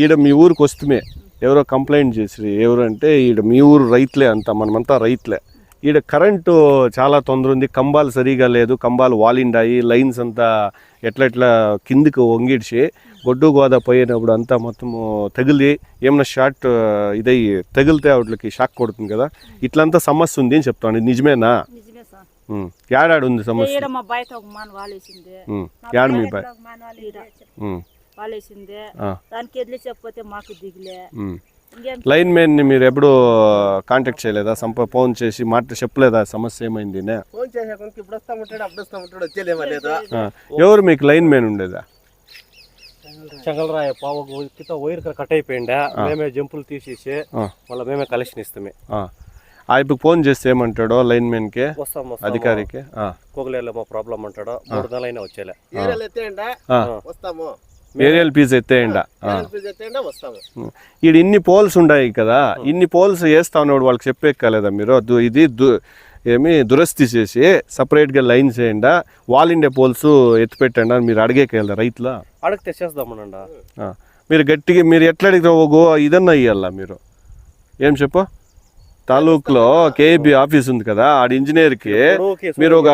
ఈడ మీ ఊరికి వస్తుమే. ఎవరో కంప్లైంట్ చేసిరి ఎవరు అంటే ఈడ మీ ఊరు రైతులే అంతా మనమంతా రైతులే. ఈడ కరెంటు చాలా తొందర ఉంది. కంబాలు సరిగా లేదు. కంబాలు వాలిండాయి. లైన్స్ అంతా ఎట్లా కిందికి వంగిడిచి గొడ్డు గోదా పోయినప్పుడు అంతా మొత్తము తగిలి ఏమైనా షార్ట్ ఇదయ్యి తగిలితే వాటికి షాక్ కొడుతుంది కదా. ఇట్లంతా సమస్య ఉంది అని చెప్తాను ఇది నిజమేనా. యాడాడు ఉంది సమస్య. యాడ మీ బాయ్? దానికి మాకు దిగులే. లైన్ మ్యాన్ని మీరు ఎప్పుడు కాంటాక్ట్ చేయలేదా? సంప ఫోన్ చేసి మాట చెప్పలేదా? సమస్య ఏమైంది నే? ఫోన్ ఇప్పుడు వస్తా ఉంటాడు అప్పుడు వస్తా ఉంటాడు. ఎవరు మీకు లైన్ మ్యాన్ ఉండేదా? చెంగలరాయ పావు కింద వైర్ కట్ అయిపోయిండే మేమే జంపులు తీసేసి. మళ్ళీ మేమే కలెక్షన్ ఇస్తామే. ఇప్పుడు ఫోన్ చేస్తే ఏమంటాడో లైన్ వస్తాం వస్తాం అధికారికి? ఆ. కోగలేలో మా ప్రాబ్లం అంటాడు మూడు నెలలైనా వచ్చేలే. వస్తాము. ఏరియల్ ఫీజు ఎత్తేయండి? ఫీజు ఎత్తేయండి వస్తాము. ఈడ ఇన్ని పోల్స్ ఉన్నాయి కదా ఇన్ని పోల్స్ వేస్తా ఉన్నాడు వాళ్ళకి చెప్పే కాలేదా మీరు ఇది దు ఏమి దురస్తి చేసి సపరేట్గా లైన్ చేయండి? వాల్ ఇండియా పోల్స్ ఎత్తి పెట్టండి అని మీరు అడిగేకెళ్ళా రైతుల? అడిగితే చేద్దామనండ ఆ. మీరు గట్టిగా మీరు ఎట్లా అడిగితే ఇదన్నా ఇయ్యాల మీరు? ఏం చెప్పు? తాలూకులో కేబి ఆఫీస్ ఉంది కదా ఆడ ఇంజనీర్కి మీరు ఒక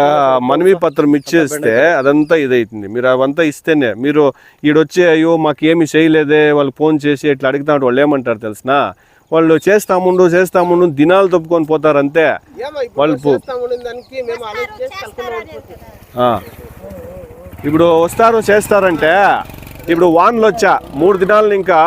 మనవి పత్రం ఇచ్చేస్తే అదంతా ఇదైతుంది. మీరు అవంతా ఇస్తేనే మీరు ఈడొచ్చి అయ్యో మాకు ఏమి చేయలేదే వాళ్ళు ఫోన్ చేసి ఇట్లా అడుగుతా వాళ్ళు ఏమంటారు తెలిసిన? వాళ్ళు చేస్తాముండు చేస్తాముండు దినాలు తప్పుకొని పోతారు అంతే వాళ్ళు. ఇప్పుడు వస్తారు చేస్తారంటే ఇప్పుడు వాన్లు వచ్చా మూడు దినాలు ఇంకా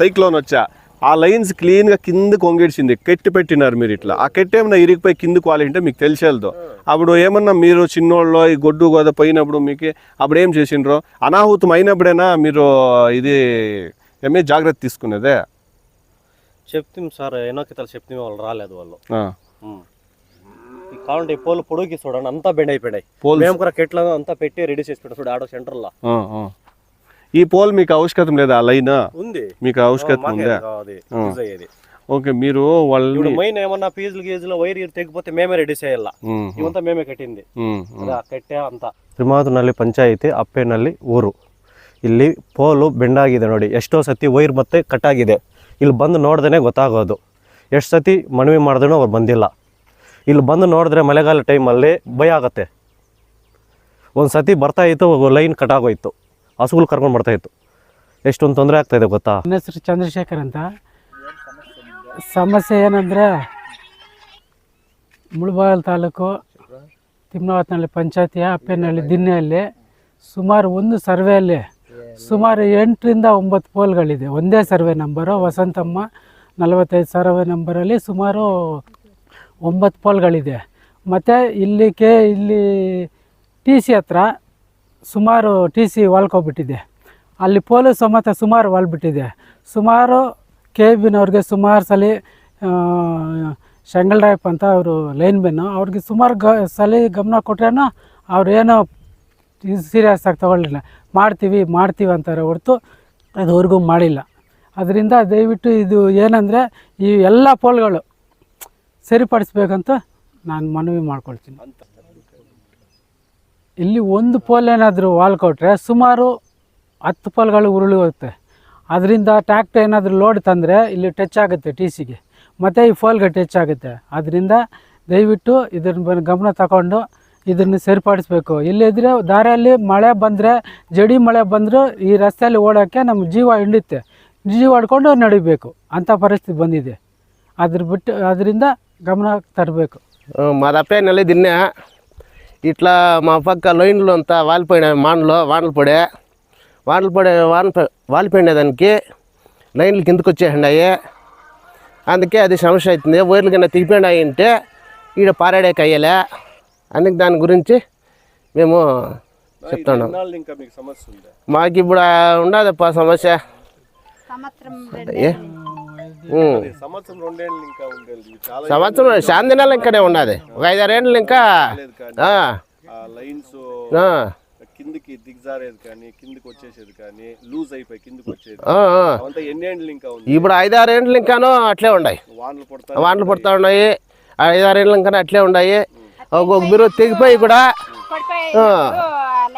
సైక్లోన్ వచ్చా. ఆ లైన్స్ క్లీన్గా కిందకు వంగిడిచింది కెట్టి పెట్టినారు మీరు ఇట్లా. ఆ కెట్టి ఏమన్నా ఇరిగిపోయి కిందకు వాలంటే మీకు తెలిసేది అప్పుడు ఏమన్నా మీరు చిన్నోళ్ళు ఈ గొడ్డు గోద పోయినప్పుడు మీకు అప్పుడు ఏం చేసిండ్రు? అనాహుతం అయినప్పుడైనా మీరు ఇది ఏమే జాగ్రత్త తీసుకునేదే? చెప్తాం సార్. ఎన్నో కితాలు చెప్తాం వాళ్ళు రాలేదు వాళ్ళు. కావాలంటే పోలు పొడుగుకి చూడండి. అంతా బెండ్ అయిపోయినాయి. పోల్స్. మేము కూడా కెట్ల అంతా పెట్టి రెడీ చేసి పెట్టాం. చూడు ఆడో సెంటర్లో. ఈ పోల్ మీకు ఆవశ్యకత లేదా ఆ లైన్ ఉంది మీకు ఆవశ్యకత మాకే ఉందా అది ఆ. యూజ్ అయ్యేది ఓకే మీరు ఇప్పుడు వాళ్ళని మెయిన్ ఏమన్నా ఫీజులు గీజులు వైర్ గీరు తెగిపోతే మేమే రెడీ చేయాల ఉమ్, ఇవంతా మేమే కట్టింది ఉమ్, ఉమ్. ಅದ ಕಟ್ಟೆ ಅಂತ ತ್ರಿಮಾತನಹಳ್ಳಿ ಪಂಚಾಯಿತಿ ಅಪ್ಪೇನಹಳ್ಳಿ ಊರು ಇಲ್ಲಿ ಪೋಲು ಬೆಂಡಾಗಿದೆ ನೋಡಿ ಎಷ್ಟೋ ಸತಿ ವೈರ್ ಮತ್ತೆ ಕಟ್ಟಾಗಿದೆ ಇಲ್ಲಿ ಬಂದು ನೋಡ್ದೇ ಗೊತ್ತಾಗೋದು ಎಷ್ಟು ಸತಿ ಮನವಿ ಮಾಡಿದ್ರೂ ಅವ್ರು ಬಂದಿಲ್ಲ ಇಲ್ಲಿ ಬಂದು ನೋಡಿದ್ರೆ ಮಳೆಗಾಲ ಟೈಮಲ್ಲಿ ಭಯ ಆಗುತ್ತೆ ಒಂದು ಸತಿ ಬರ್ತಾ ಇತ್ತು ಲೈನ್ ಕಟ್ಟಾಗೋಯ್ತು ಹಸುಗಳು ಕರ್ಕೊಂಡು ಬರ್ತಾ ಇತ್ತು. ಎಷ್ಟೊಂದು ತೊಂದರೆ ಆಗ್ತಾಯಿದೆ ಗೊತ್ತಾ? ನನ್ನ ಹೆಸರು ಚಂದ್ರಶೇಖರ್ ಅಂತ. ಸಮಸ್ಯೆ ಏನಂದರೆ ಮುಳಬಾಗಲ್ ತಾಲೂಕು ತಿಮ್ನಾವತ್ನಹಳ್ಳಿ ಪಂಚಾಯತಿಯ ಅಪ್ಪೇನಹಳ್ಳಿ ದಿನ್ನೆಯಲ್ಲಿ ಸುಮಾರು ಒಂದು ಸರ್ವೆಯಲ್ಲಿ ಸುಮಾರು ಎಂಟರಿಂದ ಒಂಬತ್ತು ಪೋಲ್ಗಳಿದೆ. ಒಂದೇ ಸರ್ವೆ ನಂಬರು, ವಸಂತಮ್ಮ ನಲವತ್ತೈದು ಸರ್ವೆ ನಂಬರಲ್ಲಿ ಸುಮಾರು ಒಂಬತ್ತು ಪೋಲ್ಗಳಿದೆ. ಮತ್ತು ಇಲ್ಲಿ ಕೆ ಇಲ್ಲಿ ಟಿ ಸಿ ಹತ್ರ ಸುಮಾರು ಟಿ ಸಿ ವಾಲ್ಕೊಬಿಟ್ಟಿದೆ ಅಲ್ಲಿ ಪೋಲು ಸಮೇತ ಸುಮಾರು ವಾಲ್ಬಿಟ್ಟಿದೆ. ಸುಮಾರು ಕೆ ಬಿನವ್ರಿಗೆ ಸುಮಾರು ಸಲ ಶಂಗಲ್ರಾಯಪ್ಪ ಅಂತ ಅವರು ಲೈನ್ ಬೆನ್ನು ಅವ್ರಿಗೆ ಸುಮಾರು ಗ, ಸಲ ಗಮನ ಕೊಟ್ರೇನೋ ಅವ್ರು ಏನೋ ಸೀರಿಯಸ್ ಆಗಿ ತೊಗೊಳ್ಳಿಲ್ಲ. ಮಾಡ್ತೀವಿ ಮಾಡ್ತೀವಿ ಅಂತಾರೆ ಹೊರತು ಅದುವರೆಗೂ ಮಾಡಿಲ್ಲ. ಅದರಿಂದ ದಯವಿಟ್ಟು ಇದು ಏನಂದರೆ ಈ ಎಲ್ಲ ಪೋಲ್ಗಳು ಸರಿಪಡಿಸ್ಬೇಕಂತ ನಾನು ಮನವಿ ಮಾಡ್ಕೊಳ್ತೀನಿ. ಇಲ್ಲಿ ಒಂದು ಪೋಲ್ ಏನಾದರೂ ವಾಲ್ ಕೊಟ್ಟರೆ ಸುಮಾರು ಹತ್ತು ಪೋಲ್ಗಳು ಉರುಳಿ ಹೋಗುತ್ತೆ ಅದರಿಂದ ಟ್ಯಾಕ್ಟರ್ ಏನಾದರೂ ಲೋಡ್ ತಂದರೆ ಇಲ್ಲಿ ಟಚ್ ಆಗುತ್ತೆ ಟಿ ಸಿಗೆ ಮತ್ತು ಈ ಫೋಲ್ಗೆ ಟಚ್ ಆಗುತ್ತೆ. ಅದರಿಂದ ದಯವಿಟ್ಟು ಇದ್ರ ಗಮನ ತಗೊಂಡು ಇದನ್ನು ಸರಿಪಡಿಸ್ಬೇಕು. ಇಲ್ಲಿದ್ದರೆ ದಾರಿಯಲ್ಲಿ ಮಳೆ ಬಂದರೆ, ಜಡಿ ಮಳೆ ಬಂದರೂ ಈ ರಸ್ತೆಯಲ್ಲಿ ಓಡೋಕ್ಕೆ ನಮ್ಮ ಜೀವ ಹಿಡಿಯುತ್ತೆ ಜೀವ ಹಿಡ್ಕೊಂಡು ನಡಿಬೇಕು. ಅಂಥ ಪರಿಸ್ಥಿತಿ ಬಂದಿದೆ. ಅದ್ರ ಬಿಟ್ಟು ಅದರಿಂದ ಗಮನ ತರಬೇಕು. ಮರಪೇನಲ್ಲಿ ದಿನ ఇట్లా మా పక్క లైన్లు అంతా వాలిపోయినాయి వానలు వానలు పడే. వానలు పడే వాన వాలిపోయిన దానికి లైన్లు కిందకు వచ్చేసినాయి. అందుకే అది సమస్య అవుతుంది. వైర్లు కింద తెగిపోయినాయి అంటే ఈడ పారాడేకి అయ్యలే అందుకే దాని గురించి మేము చెప్తున్నాం. మీకు సమస్య ఉందా? మాకు ఇప్పుడు ఉండదప్ప సమస్య. ఏ. సంవత్సరం రెండేళ్ళు ఇంకా ఉండేది. ఇవి చాలా సంవత్సరం శాంతినాలు ఇంకానే ఉన్నది ఒక ఐదారేళ్ళు ఇంకా లైన్స్ ఆ, కిందికి దిగజారేది కానీ కిందికి వచ్చేసేది కానీ లూజ్ అయిపోయి కిందికి వచ్చేది. ఇంకా ఉంది ఇప్పుడు ఐదారేళ్ళు ఇంకాను అట్లే ఉన్నాయి వానలు పడతా వానలు పడుతూ ఉన్నాయి. ఐదారేళ్ళు ఇంకా అట్లే ఉన్నాయి ఒక్కొక్క మీరు తెగిపోయి కూడా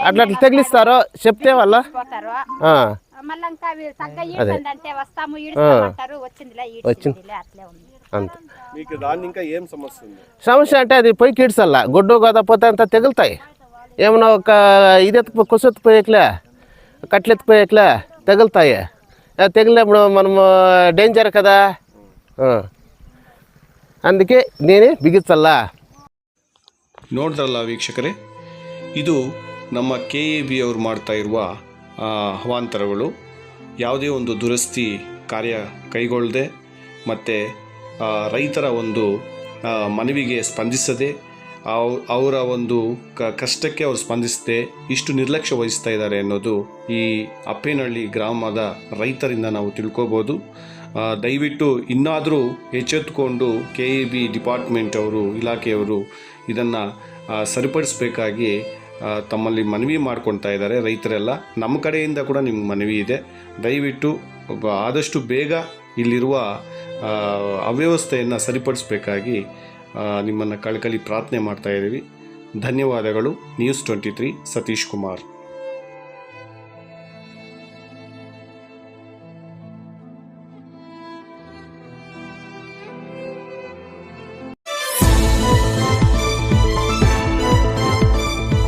అట్లా అట్లా తగిలిస్తారు చెప్తే వాళ్ళ? పోతారు ఆ, మళ్ళీ ఇంకా అవి చక్కగా ఈడ్చండి వస్తాము ఈడ్చామంటారు వచ్చిందిలే ఈడ్చిందిలే అట్లే ఉంది అంతే మీకు దాన్ని ఇంకా ఏం సమస్య ఉంది సమస్య అంటే అది పొయ్యి కిడ్సల్లా గొడ్డు గోదపోతే అంతా తెగులుతాయి ఏమన్నా ఒక ఇది ఎత్తుకు కుసెత్తిపోయేకలే కట్లెత్తిపోయేకలే తెగులుతాయి ఆ తెగిలినప్పుడు మనము డేంజర్ కదా ఆ. అందుకే నేనే ಬಿಗಿಸಲ್ಲ ನೋಡಿದ್ರಲ್ಲ ವೀಕ್ಷಕರೇ ಇದು ನಮ್ಮ ಕೆ ಎ ಬಿ ಅವರು ಮಾಡ್ತಾ ಇರುವ ಆ, ಅವಾಂತರಗಳು ಯಾವುದೇ ಒಂದು ದುರಸ್ತಿ ಕಾರ್ಯ ಕೈಗೊಳ್ಳದೆ ಮತ್ತು ರೈತರ ಒಂದು ಮನವಿಗೆ ಸ್ಪಂದಿಸದೆ ಅವರ ಒಂದು ಕ, ಕಷ್ಟಕ್ಕೆ ಅವರು ಸ್ಪಂದಿಸದೆ ಇಷ್ಟು ನಿರ್ಲಕ್ಷ್ಯ ವಹಿಸ್ತಾ ಇದ್ದಾರೆ ಅನ್ನೋದು ಈ ಅಪ್ಪೇನಹಳ್ಳಿ ಗ್ರಾಮದ ರೈತರಿಂದ ನಾವು ತಿಳ್ಕೋಬೋದು. ದಯವಿಟ್ಟು ಇನ್ನಾದರೂ ಎಚ್ಚೆತ್ತುಕೊಂಡು ಕೆ ಎ ಬಿ ಡಿಪಾರ್ಟ್ಮೆಂಟ್ ಅವರು, ಇಲಾಖೆಯವರು ಇದನ್ನು ಸರಿಪಡಿಸಬೇಕಾಗಿ ತಮ್ಮಲ್ಲಿ ಮನವಿ ಮಾಡ್ಕೊಳ್ತಾ ಇದ್ದಾರೆ ರೈತರೆಲ್ಲ. ನಮ್ಮ ಕಡೆಯಿಂದ ಕೂಡ ನಿಮ್ಗೆ ಮನವಿ ಇದೆ. ದಯವಿಟ್ಟು ಆದಷ್ಟು ಬೇಗ ಇಲ್ಲಿರುವ ಅವ್ಯವಸ್ಥೆಯನ್ನು ಸರಿಪಡಿಸಬೇಕಾಗಿ ನಿಮ್ಮನ್ನು ಕಳಕಳಿ ಪ್ರಾರ್ಥನೆ ಮಾಡ್ತಾ ಇದ್ದೀವಿ. ಧನ್ಯವಾದಗಳು. News twenty three Satish Kumar.